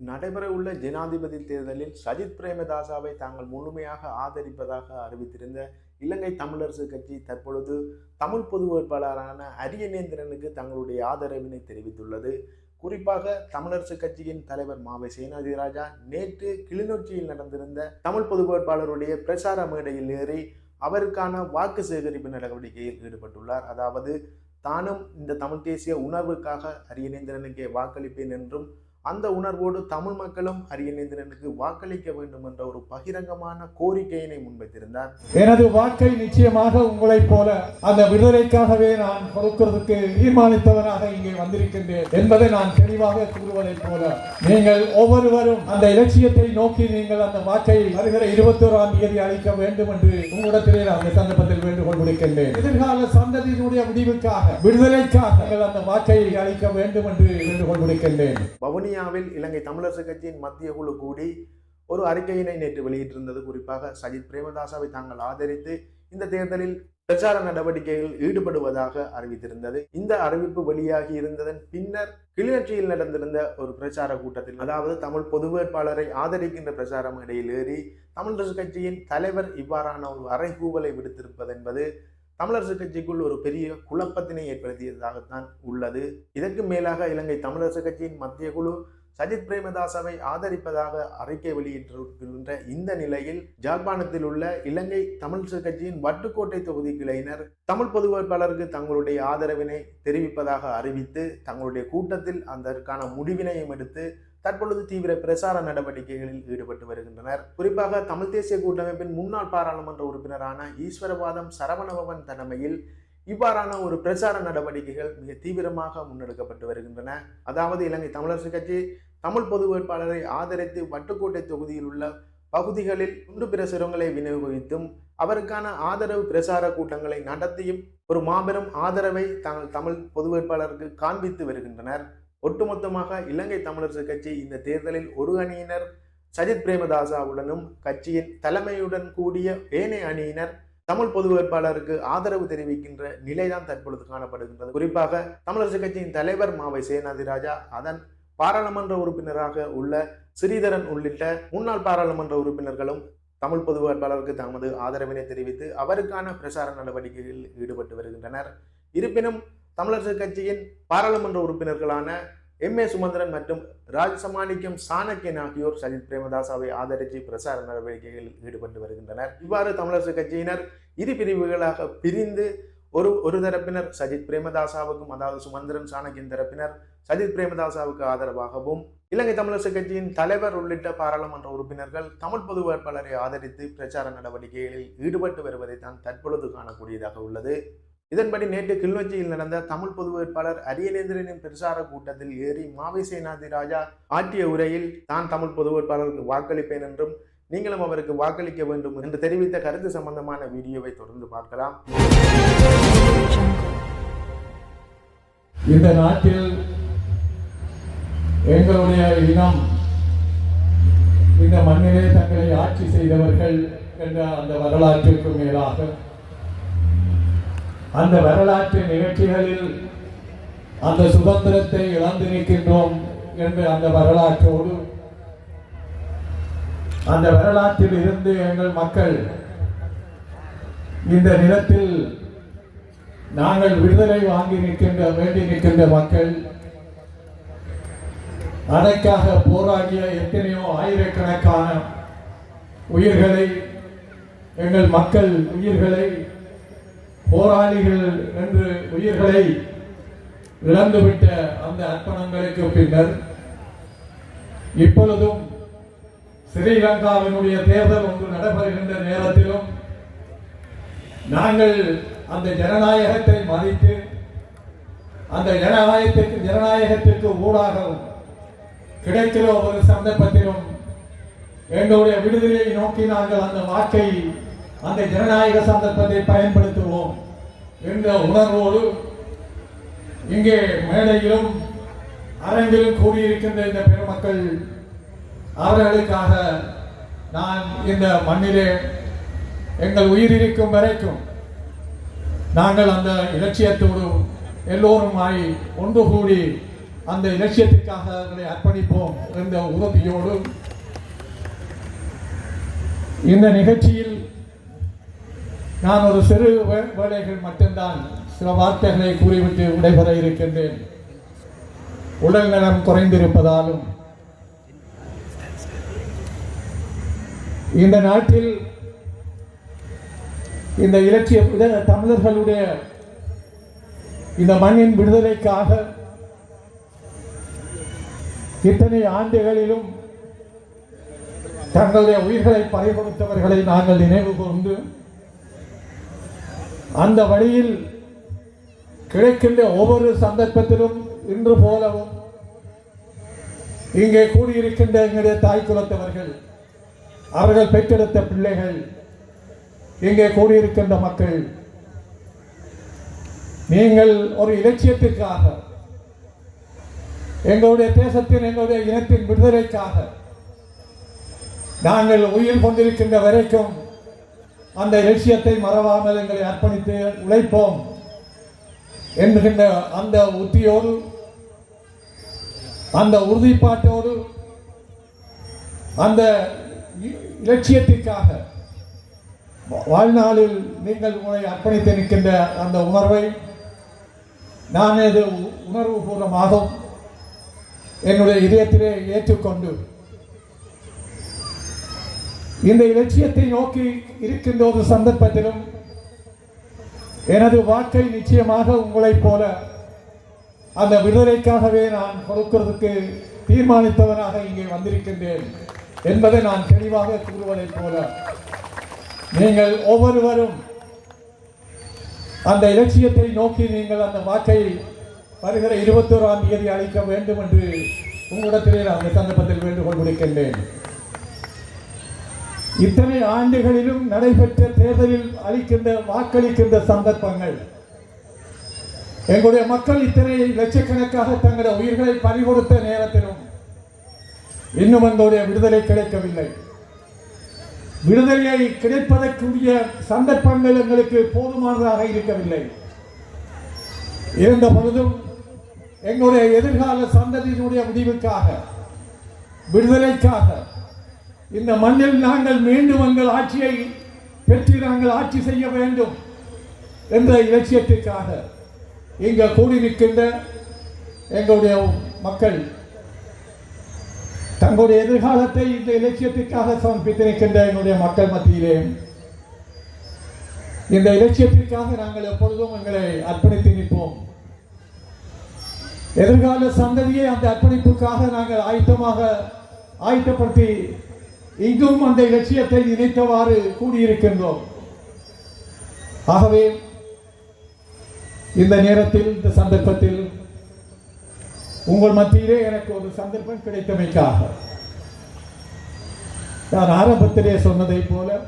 நடைபெறவுள்ள ஜனாதிபதி தேர்தலில் சஜித் பிரேமதாசாவை தாங்கள் முழுமையாக ஆதரிப்பதாக அறிவித்திருந்த இலங்கை தமிழரசு கட்சி தற்பொழுது தமிழ் பொது வேட்பாளரான அரியநேந்திரனுக்கு தங்களுடைய ஆதரவினை தெரிவித்துள்ளது. குறிப்பாக தமிழரசு கட்சியின் தலைவர் மாவை சேனாதிராஜா நேற்று கிளிநொச்சியில் நடந்திருந்த தமிழ் பொது வேட்பாளருடைய பிரச்சார மேடையில் ஏறி அவருக்கான வாக்கு சேகரிப்பு நடவடிக்கையில் ஈடுபட்டுள்ளார். அதாவது தானும் இந்த தமிழ் தேசிய உணர்வுக்காக அரியநேந்திரனுக்கே வாக்களிப்பேன் என்றும் அந்த உணர்வோடு தமிழ் மக்களும் அரியநேந்திரனுக்கு வாக்களிக்க வேண்டும் என்ற ஒரு பகிரங்கமான கோரிக்கையினை முன்வைத்திருந்தார். எனது வாக்கை நிச்சயமாக உங்களைப் போல அந்த விடுதலைக்காகவே நான் கொடுக்கிறதுக்கு தீர்மானித்தவனாக இங்கே வந்திருக்கின்றேன் என்பதை நான் தெளிவாக கூறுவதைப் போல நீங்கள் ஒவ்வொருவரும் அந்த இலட்சியத்தை நோக்கி நீங்கள் அந்த வாக்கை வருகிற இருபத்தோராம் தேதி அளிக்க வேண்டும் என்று உங்களிடத்திலே நான் இந்த சந்தர்ப்பத்தில் வேண்டுகோள் விடுக்கின்றேன். எதிர்கால சந்ததியினுடைய முடிவுக்காக விடுதலைக்காக நீங்கள் அந்த வாக்கை அளிக்க வேண்டும் என்று வேண்டுகோள் விடுக்கின்றேன். வவுனியாவில் இலங்கை தமிழரசு கட்சியின் மத்திய குழு கூடி ஒரு அறிக்கையினை நேற்று வெளியிட்டிருந்தது. குறிப்பாக சஜித் பிரேமதாசாவை தாங்கள் ஆதரித்து இந்த தேர்தலில் பிரச்சார நடவடிக்கைகளில் ஈடுபடுவதாக அறிவித்திருந்தது. இந்த அறிவிப்பு வெளியாகி இருந்ததன் பின்னர் கிளிநொச்சியில் நடந்திருந்த ஒரு பிரச்சார கூட்டத்தில் அதாவது தமிழ் பொது வேட்பாளரை ஆதரிக்கின்ற பிரச்சாரம் இடையில் ஏறி தமிழரசு கட்சியின் தலைவர் இவ்வாறான ஒரு அறைகூவலை விடுத்திருப்பது என்பது தமிழரசு கட்சிக்குள் ஒரு பெரிய குழப்பத்தினை ஏற்படுத்தியதாகத்தான் உள்ளது. இதற்கு மேலாக இலங்கை தமிழரசு கட்சியின் மத்திய குழு சஜித் பிரேமதாசவை ஆதரிப்பதாக அறிக்கை வெளியிட்டிருக்கின்ற இந்த நிலையில் ஜாழ்ப்பாணத்தில் உள்ள இலங்கை தமிழரசு கட்சியின் வட்டுக்கோட்டை தொகுதி கிளையினர் தமிழ் பொது வேட்பாளருக்கு தங்களுடைய ஆதரவினை தெரிவிப்பதாக அறிவித்து தங்களுடைய கூட்டத்தில் அதற்கான முடிவினையும் எடுத்து தற்பொழுது தீவிர பிரசார நடவடிக்கைகளில் ஈடுபட்டு வருகின்றனர். குறிப்பாக தமிழ் தேசிய கூட்டமைப்பின் முன்னாள் பாராளுமன்ற உறுப்பினரான ஈஸ்வரவாதம் சரவணபவன் தலைமையில் இவ்வாறான ஒரு பிரச்சார நடவடிக்கைகள் மிக தீவிரமாக முன்னெடுக்கப்பட்டு வருகின்றன. அதாவது இலங்கை தமிழரசு கட்சி தமிழ் பொது வேட்பாளரை ஆதரித்து வட்டுக்கோட்டை தொகுதியில் உள்ள பகுதிகளில் குண்டு பிரசுரங்களை விநியோகித்தும் அவருக்கான ஆதரவு பிரசார கூட்டங்களை நடத்தியும் ஒரு மாபெரும் ஆதரவை தாங்கள் தமிழ் பொது வேட்பாளருக்கு காண்பித்து வருகின்றனர். ஒட்டுமொத்தமாக இலங்கை தமிழரசு கட்சி இந்த தேர்தலில் ஒரு அணியினர் சஜித் பிரேமதாசாவுடனும் கட்சியின் தலைமையுடன் கூடிய ஏனைய அணியினர் தமிழ் பொது வேட்பாளருக்கு ஆதரவு தெரிவிக்கின்ற நிலைதான் தற்பொழுது காணப்படுகின்றது. குறிப்பாக தமிழரசு கட்சியின் தலைவர் மாவை சேனாதிராஜா அதன் பாராளுமன்ற உறுப்பினராக உள்ள ஸ்ரீதரன் உள்ளிட்ட முன்னாள் பாராளுமன்ற உறுப்பினர்களும் தமிழ் பொது வேட்பாளருக்கு தமது ஆதரவினை தெரிவித்து அவருக்கான பிரசார நடவடிக்கைகளில் ஈடுபட்டு வருகின்றனர். இருப்பினும் தமிழரசு கட்சியின் பாராளுமன்ற உறுப்பினர்களான எம் ஏ சுமந்திரன் மற்றும் ராஜசமாணிக்கம் சாணக்கியன் ஆகியோர் சஜித் பிரேமதாசாவை ஆதரித்து பிரசார நடவடிக்கைகளில் ஈடுபட்டு வருகின்றனர். இவ்வாறு தமிழரசு கட்சியினர் இரு பிரிவுகளாக பிரிந்து ஒரு ஒரு தரப்பினர் சஜித் பிரேமதாசாவுக்கும் அதாவது சுமந்திரன் சாணக்கியன் தரப்பினர் சஜித் பிரேமதாசாவுக்கு ஆதரவாகவும் இலங்கை தமிழரசு கட்சியின் தலைவர் உள்ளிட்ட பாராளுமன்ற உறுப்பினர்கள் தமிழ் பொது வேட்பாளரை ஆதரித்து பிரச்சார நடவடிக்கைகளில் ஈடுபட்டு வருவதை தான் தற்பொழுது காணக்கூடியதாக உள்ளது. இதன்படி நேற்று கிளிநொச்சியில் நடந்த தமிழ் பொது வேட்பாளர் அரியநேந்திரனின் பிரசார கூட்டத்தில் ஏறி மாவை சேனாதி ராஜா ஆற்றிய உரையில் தான் தமிழ் பொது வேட்பாளருக்கு வாக்களிப்பேன் என்றும் நீங்களும் அவருக்கு வாக்களிக்க வேண்டும் என்று தெரிவித்த கருத்து சம்பந்தமான வீடியோவை தொடர்ந்து பார்க்கலாம். இந்த நாட்டில் எங்களுடைய இனம் இந்த மண்ணிலே தங்களை ஆட்சி செய்தவர்கள் என்ற அந்த வரலாற்றிற்கு மேலாக அந்த வரலாற்று நிகழ்ச்சிகளில் அந்த சுதந்திரத்தை இழந்து நிற்கின்றோம் என்று அந்த வரலாற்றோடு அந்த வரலாற்றில் இருந்து எங்கள் மக்கள் இந்த நிலத்தில் நாங்கள் விடுதலை வாங்கி நிற்கின்ற வேண்டி நிற்கின்ற மக்கள் அதற்காக போராடிய எத்தனையோ ஆயிரக்கணக்கான உயிர்களை எங்கள் மக்கள் உயிர்களை போராளிகள் என்று உயிர்களை இழந்துவிட்ட அந்த அர்ப்பணங்களுக்கு பின்னர் இப்பொழுதும் ஸ்ரீலங்காவினுடைய தேர்தல் ஒன்று நடைபெறுகின்ற நேரத்திலும் நாங்கள் அந்த ஜனநாயகத்தை மதித்து அந்த ஜனநாயகத்திற்கு ஜனநாயகத்திற்கு ஊடாகவும் கிடைக்கிற ஒரு சந்தர்ப்பத்திலும் எங்களுடைய விடுதலையை நோக்கி நாங்கள் அந்த வாக்கை அந்த ஜனநாயக சந்தர்ப்பத்தை பயன்படுத்துவோம் என்ற உணர்வோடு இங்கே மேடையிலும் அரங்கிலும் கூடியிருக்கின்ற இந்த பெருமக்கள் அவர்களுக்காக நான் இந்த மண்ணிலே எங்கள் உயிரிருக்கும் வரைக்கும் நாங்கள் அந்த இலட்சியத்தோடு எல்லோருமாய் ஒன்று கூடி அந்த இலட்சியத்திற்காக எங்களை அர்ப்பணிப்போம் என்ற உறுதியோடு இந்த நிகழ்ச்சியில் நான் ஒரு சிறு வே- மட்டும்தான் சில வார்த்தைகளை கூறிவிட்டு விடைபெற இருக்கின்றேன். உடல் நலம் குறைந்திருப்பதாலும் இந்த நாட்டில் இந்த இலட்சிய தமிழர்களுடைய இந்த மண்ணின் விடுதலைக்காக இத்தனை ஆண்டுகளிலும் தங்களுடைய உயிர்களை பறிகொடுத்தவர்களை நாங்கள் நினைவு கூர்ந்து அந்த வழியில் கிடைக்கின்ற ஒவ்வொரு சந்தர்ப்பத்திலும் இன்று போலவும் இங்கே கூடியிருக்கின்ற எங்களுடைய தாய் குலத்தவர்கள் அவர்கள் பெற்றெடுத்த பிள்ளைகள் இங்கே கூடியிருக்கின்ற மக்கள் நீங்கள் ஒரு இலட்சியத்திற்காக எங்களுடைய தேசத்தின் எங்களுடைய இனத்தின் விடுதலைக்காக நாங்கள் உயிர் கொண்டிருக்கின்ற வரைக்கும் அந்த லட்சியத்தை மறவாமல் எங்களை அர்ப்பணித்து உழைப்போம் என்கின்ற அந்த உத்தியோடு அந்த உறுதிப்பாட்டோடு அந்த இலட்சியத்திற்காக வா- வாழ்நாளில் நீங்கள் உங்களை அர்ப்பணித்து நிற்கின்ற அந்த உணர்வை நான் இது உணர்வுபூர்வமாகவும் என்னுடைய இதயத்திலே ஏற்றுக்கொண்டு இந்த இலட்சியத்தை நோக்கி இருக்கின்ற ஒரு சந்தர்ப்பத்திலும் எனது வாக்கை நிச்சயமாக உங்களைப் போல அந்த விடுதலைக்காகவே நான் கொடுக்கிறதுக்கு தீர்மானித்தவனாக இங்கே வந்திருக்கின்றேன் என்பதை நான் தெளிவாக கூறுவதைப் போல. நீங்கள் ஒவ்வொருவரும் அந்த இலட்சியத்தை நோக்கி நீங்கள் அந்த வாக்கை வருகிற இருபத்தோராம் தேதி அளிக்க வேண்டும் என்று உங்களிடத்திலே நான் இந்த சந்தர்ப்பத்தில் வேண்டுகோள் விடுக்கின்றேன். இத்தனை ஆண்டுகளிலும் நடைபெற்ற தேர்தலில் அளிக்கின்ற வாக்களிக்கின்ற சந்தர்ப்பங்கள். எங்களுடைய மக்கள் இத்தனை லட்சக்கணக்காக தங்களுடைய உயிர்களை பறிகொடுத்த நேரத்திலும் இன்னும் எங்களுடைய விடுதலை கிடைக்கவில்லை. விடுதலையை கிடைப்பதற்குரிய சந்தர்ப்பங்கள் எங்களுக்கு போதுமானதாக இருக்கவில்லை. இருந்த பொழுதும் எங்களுடைய எதிர்கால சந்ததியினுடைய முடிவுக்காக விடுதலைக்காக இந்த மண்ணில் நாங்கள் மீண்டும் எங்கள் ஆட்சியை பெற்று நாங்கள் ஆட்சி செய்ய வேண்டும் என்ற இலட்சியத்திற்காக இங்கே கூடி நிற்கின்ற எங்களுடைய மக்கள் தங்களுடைய எதிர்காலத்தை இந்த இலட்சியத்திற்காக சமர்ப்பித்து நிற்கின்ற எங்களுடைய மக்கள் மத்தியிலே இந்த இலட்சியத்திற்காக நாங்கள் எப்பொழுதும் எங்களை அர்ப்பணித்து நிற்போம். எதிர்கால சந்ததியை அந்த அர்ப்பணிப்புக்காக நாங்கள் ஆயத்தமாக ஆயத்தப்படுத்தி இங்கும் அந்த இலட்சியத்தை நினைத்தவாறு கூடியிருக்கின்றோம். ஆகவே இந்த நேரத்தில் இந்த சந்தர்ப்பத்தில் உங்கள் மத்தியிலே எனக்கு ஒரு சந்தர்ப்பம் கிடைத்தமைக்காக. நான் ஆரம்பத்திலே சொன்னதைப் போல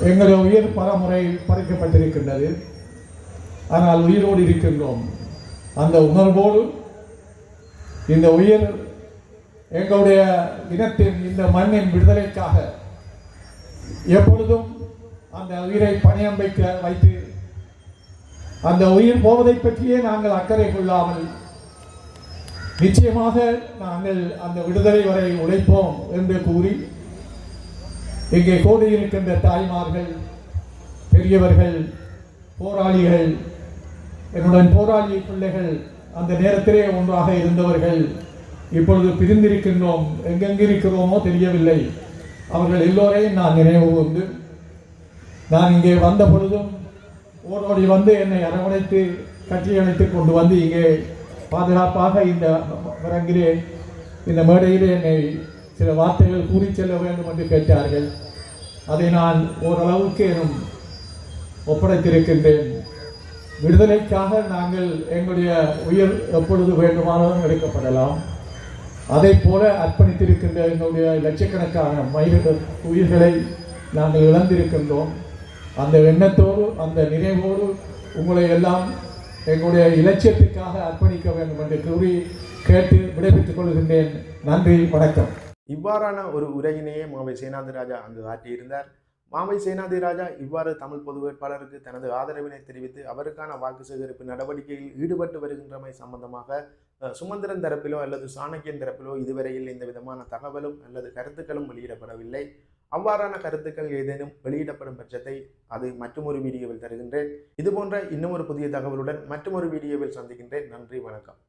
எங்களுடைய உயிர் பலமுறை பறிக்கப்பட்டிருக்கின்றது. ஆனால் உயிரோடு இருக்கின்றோம். அந்த உணர்வோடு இந்த உயிர் எங்களுடைய இனத்தின் இந்த மண்ணின் விடுதலைக்காக எப்பொழுதும் அந்த உயிரை பணியம் வைக்க வைத்து அந்த உயிர் போவதை பற்றியே நாங்கள் அக்கறை கொள்ளாமல் நிச்சயமாக நாங்கள் அந்த விடுதலை வரை உழைப்போம் என்று கூறி இங்கே கோடியிருக்கின்ற தாய்மார்கள் பெரியவர்கள் போராளிகள் என்னுடன் போராளி பிள்ளைகள் அந்த நேரத்திலே ஒன்றாக இருந்தவர்கள் இப்பொழுது பிரிந்திருக்கின்றோம். எங்கெங்கிருக்கிறோமோ தெரியவில்லை. அவர்கள் எல்லோரையும் நான் நினைவு கொண்டு நான் இங்கே வந்த பொழுதும் ஓடோடி வந்து என்னை அரவணைத்து கட்டி அணைத்து கொண்டு வந்து இங்கே பாதுகாப்பாக இந்த அரங்கிலே இந்த மேடையிலே என்னை சில வார்த்தைகள் கூறி செல்ல வேண்டும் என்று கேட்டார்கள். அதை நான் ஓரளவுக்கு எனும் ஒப்படைத்திருக்கின்றேன். விடுதலைக்காக நாங்கள் எங்களுடைய உயிர் எப்பொழுது வேண்டுமானாலும் எடுக்கப்படலாம். அதை போல அர்ப்பணித்திருக்கின்ற எங்களுடைய லட்சக்கணக்கான மயிர்கள் உயிர்களை நாங்கள் இழந்திருக்கின்றோம். அந்த எண்ணத்தோடு அந்த நினைவோடு உங்களை எல்லாம் எங்களுடைய இலட்சியத்திற்காக அர்ப்பணிக்க வேண்டும் என்று கூறி கேட்டு விடைபெற்றுக் கொள்கின்றேன். நன்றி வணக்கம். இவ்வாறான ஒரு உரையினையே மாவை சேனாதிராஜா அங்கு ஆற்றியிருந்தார். மாவை சேனாதிராஜா இவ்வாறு தமிழ் பொது வேட்பாளருக்கு தனது ஆதரவினை தெரிவித்து அவருக்கான வாக்கு சேகரிப்பு நடவடிக்கையில் ஈடுபட்டு வருகின்றமை சம்பந்தமாக சுமந்திரன் தரப்பிலோ அல்லது சாணக்கியன் தரப்பிலோ இதுவரையில் எந்த விதமான தகவலும் அல்லது கருத்துக்களும் வெளியிடப்படவில்லை. அவ்வாறான கருத்துக்கள் ஏதேனும் வெளியிடப்படும் பட்சத்தை அது மற்றொரு வீடியோவில் தருகின்றேன். இதுபோன்ற இன்னும் ஒரு புதிய தகவலுடன் மற்றொரு வீடியோவில் சந்திக்கின்றேன். நன்றி வணக்கம்.